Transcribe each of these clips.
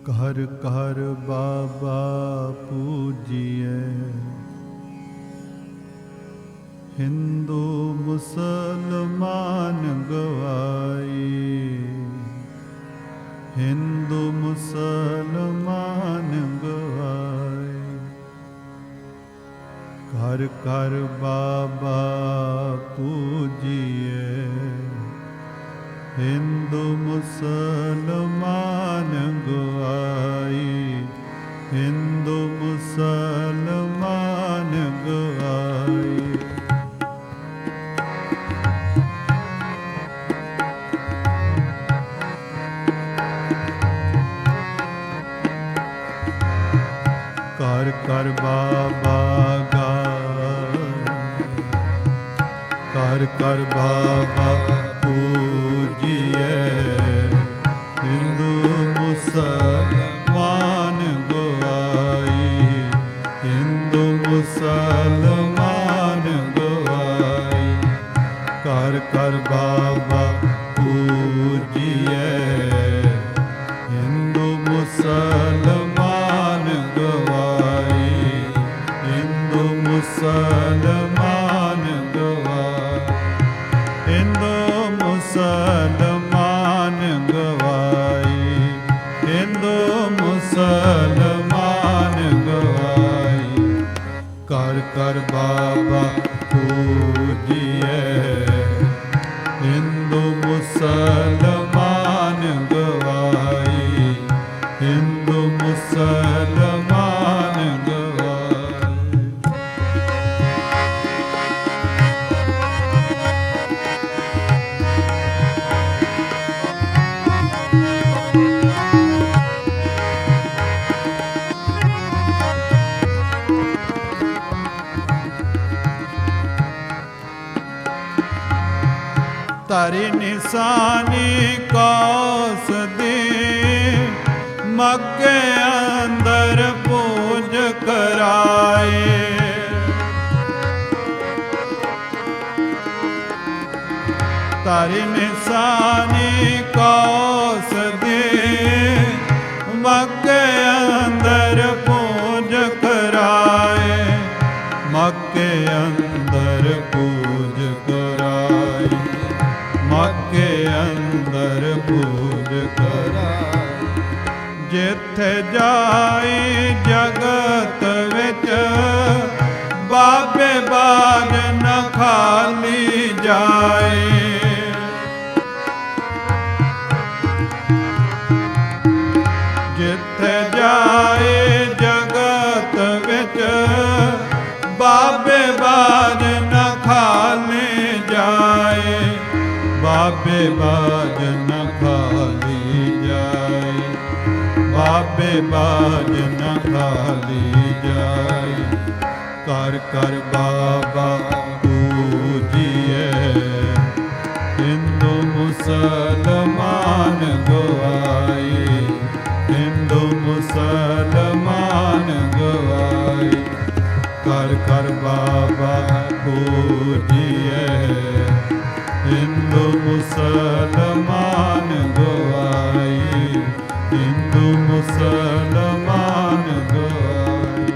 ਘਰ ਘਰ ਬਾਬਾ ਪੂਜੀਏ ਹਿੰਦੂ ਮੁਸਲਮਾਨ ਗਵਾਈ ਹਿੰਦੂ ਮੁਸਲਮਾਨ ਗਵਾਈ ਘਰ ਘਰ ਬਾਬਾ ਪੂਜੀਏ ਹਿੰਦੂ ਮੁਸਲਮਾਨ ਗਵਾਈ ਕਰ ਕਰ ਬਾਬਾ ਗਾਏ ਕਰ ਕਰ ਬਾਬਾ ਬਾਬਾ ਪੂਜੀਏ ਹਿੰਦੂ ਮੁਸਲਮਾਨ ਤਰਿ ਨਿਸ਼ਾਨੀ ਕੌਸ ਦੇ। ਮੱਕੇ ਅੰਦਰ ਪੂਜ ਕਰਾਏ। ਤਰਿ ਨਿਸ਼ਾਨੀ ਕੌਸ ਪੂਜ ਕਰਾਈ ਜਿੱਥੇ ਜਾਈ ਜਗਤ ਵਿੱਚ ਬਾਬੇ ਬਾਜ ਨ ਖਾਲੀ ਜਾਏ ਬਾਬੇ ਬਾਜ ਨਾ ਖਾਲੀ ਜਾਏ। ਕਰ ਕਰ ਬਾਬਾ ਸਲਮਾਨ ਮੁਸਲਮਾਨ ਗਵਾਈ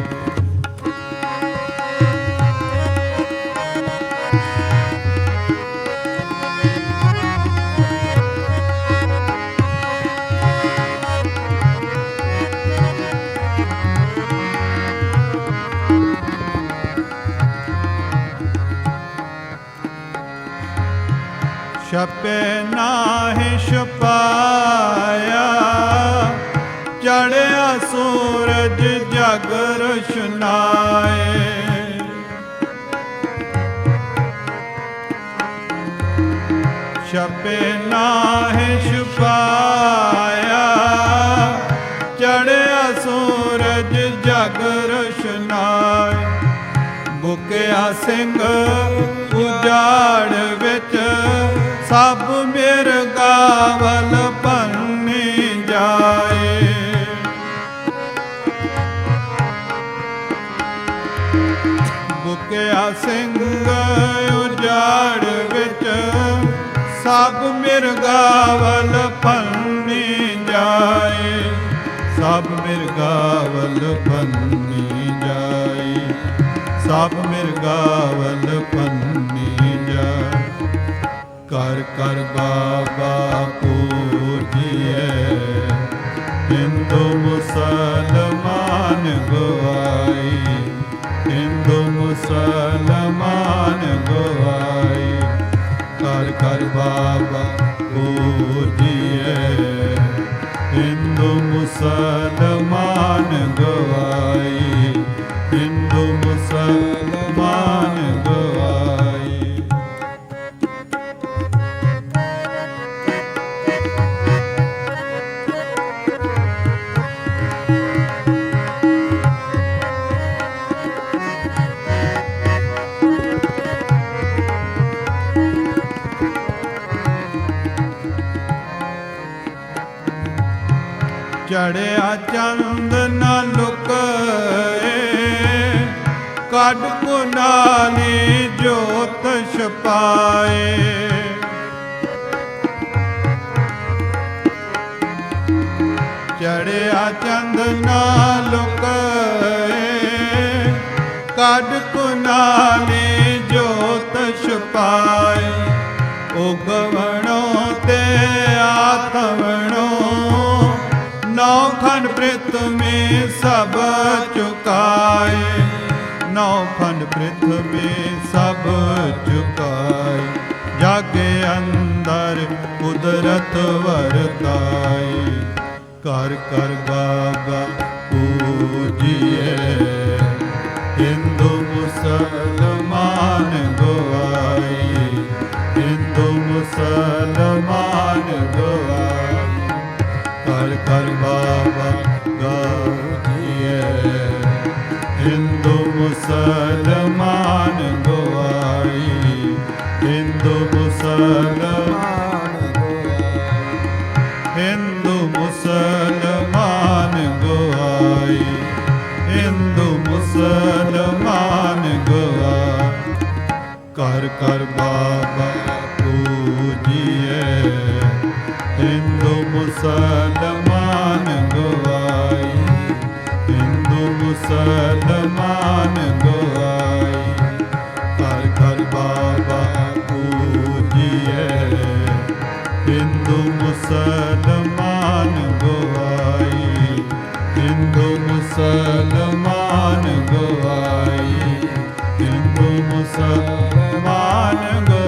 ਛਪੇ ਨਾਹਿ ਛਪਾਇਆ ਸੂਰਜ ਜਗ ਰੁਸ਼ਨਾਏ। ਛਪੇ ਨਾਹਿ ਛਪਾਇਆ, ਚੜਿਆ ਸੂਰਜ ਜਗ ਰੁਸ਼ਨਾਏ। ਬੁਕਿਆ ਸਿੰਘ ਉਜਾੜ ਵਿੱਚ ਸਭ ਮਿਰਗਾ ਗਾਵਲ ਪੰਨੀ ਸਿੰਘ ਉਜਾੜ ਵਿੱਚ ਸਭ ਮਿਰਗਾ ਵੱਲ ਪੰਨੀ ਜਾਏ ਮਿਰਗਾਵਲ ਪੰਨੀ ਜਾਈ ਸਭ ਮਿਰਗਾਵਲ ਪੰਨੀ ਜਾਏ। ਕਰ ਕਰ ਬਾਬਾ ਪੂਜੀਏ ਹਿੰਦੂ ਮੁਸਲਮਾਨ ਗਵਾਈ ਮੁਸਲਮਾਨ ਗਵਾਈ ਕਰ ਕਰ ਬਾਬਾ ਪੂਜੀਏ। ਹਿੰਦੂ ਮੁਸਲਮਾਨ ਗਵਾਈ ਹਿੰਦੂ ਮੁਸਲਮਾਨ ਚੜਿਆ ਚੰਦ ਨਾ ਲੁਕਏ। ਕੱਢ ਕੁਨਾਲੀ ਜੋਤ ਛਪਾਏ। ਚੜਿਆ ਚੰਦ ਨਾ ਲੁਕਏ। ਕੱਢ ਕੁਨਾਲੀ ਜੋਤ ਛਪਾਏ। ਉਗਵਣੋ ਤੇ ਨੌ ਖੰਡ ਪ੍ਰਿਥਵੀ ਸਭ ਚੁਕਾਏ। ਨੌ ਖੰਡ ਪ੍ਰਿਥਵੀ ਸਭ ਚੁਕਾਏ। ਜਗ ਅੰਦਰ ਕੁਦਰਤ ਵਰਤਾਏ। ਕਰ ਕਰ ਬਾਬਾ ਪੂਜੀਏ। ਹਿੰਦੂ ਮੁਸਲਮਾਨ ਗਵਾਈ ਹਿੰਦੂ ਮੁਸਲਮਾਨ ਗਵਾਈ ਕਰ ਕਰ ਬਾਬਾ ਗਾਜੀਏ ਹਿੰਦੂ, ਮੁਸਲਮਾਨ ਗਵਾਈ। ਹਿੰਦੂ, ਮੁਸਲਮਾਨ ਹਿੰਦੂ, ਮੁਸਲਮਾਨ ਗਵਾਈ। ਹਿੰਦੂ, ਮੁਸਲਮਾਨ ਗਵਾਈ। ਕਰ ਕਰ ਬਾਬਾ ਹਿੰਦੂ ਮੁਸਲਮਾਨ ਗਵਾਈ। ਕਰ ਕਰ ਬਾਬਾ ਪੂਜੀਏ। ਹਿੰਦੂ ਮੁਸਲਮਾਨ ਗਵਾਈ। ਹਿੰਦੂ ਮੁਸਲਮਾਨ ਗਵਾਈ। ਹਿੰਦੂ ਮੁਸਲਮਾਨ ਗਵਾਈ।